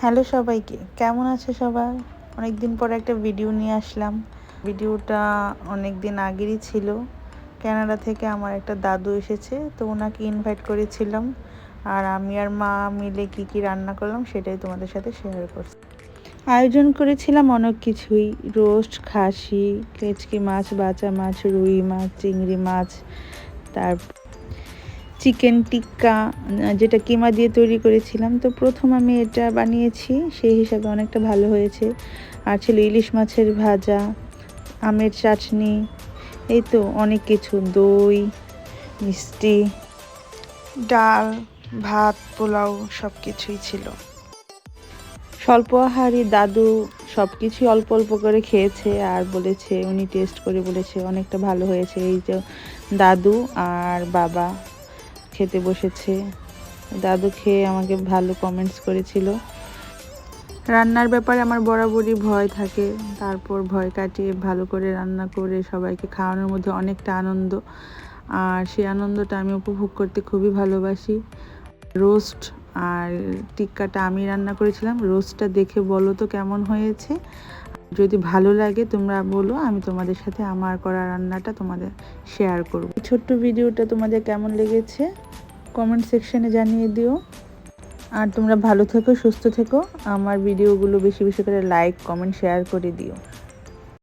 Hello সবাইকে, কেমন আছে সবাই? অনেক দিন পরে একটা ভিডিও নিয়ে আসলাম। ভিডিওটা অনেক দিন আগেরই ছিল। কানাডা থেকে আমার একটা দাদু এসেছে, তো ওনাকে ইনভাইট করেছিলাম। আর আমি আর মা মিলে কি কি রান্না করলাম সেটাই তোমাদের সাথে শেয়ার করছি। আয়োজন করেছিলাম অনেক কিছুই। রোস্ট, খাসি কেচকি মাছ বাচা মাছ, রুই মাছ, চিংড়ি মাছ, তারপর চিকেন টিক্কা যেটা কিমা দিয়ে তৈরি করেছিলাম। তো প্রথম আমি এটা বানিয়েছি, সেই হিসাবে অনেকটা ভালো হয়েছে। আর ছিল ইলিশ মাছের ভাজা, আমের চাটনি, এই তো অনেক কিছু। দই, মিষ্টি, ডাল, ভাত, পোলাও সব কিছুই ছিল। স্বল্প আহারি দাদু সব কিছুই অল্প অল্প করে খেয়েছে আর বলেছে, উনি টেস্ট করে বলেছে, অনেকটা ভালো হয়েছে। এই যে দাদু আর বাবা খেতে বসেছে। দাদু খেয়ে আমাকে ভালো কমেন্টস করেছিল। রান্নার ব্যাপারে আমার বরাবরই ভয় থাকে। তারপর ভয় কাটিয়ে ভালো করে রান্না করে সবাইকে খাওয়ানোর মধ্যে অনেকটা আনন্দ। আর সেই আনন্দটা আমি উপভোগ করতে খুবই ভালোবাসি। রোস্ট আর টিক্কাটা আমি রান্না করেছিলাম। রোস্টটা দেখে বলো তো কেমন হয়েছে? যদি ভালো লাগে, তোমরা বলো, আমি তোমাদের সাথে আমার করা রান্নাটা তোমাদের শেয়ার করব। ছোট্ট ভিডিওটা তোমাদের কেমন লেগেছে? কমেন্ট সেকশনে জানিয়ে দিও। আর তোমরা ভালো থেকো, সুস্থ থেকো। আমার ভিডিওগুলো বেশি বেশি করে লাইক কমেন্ট শেয়ার করে দিও।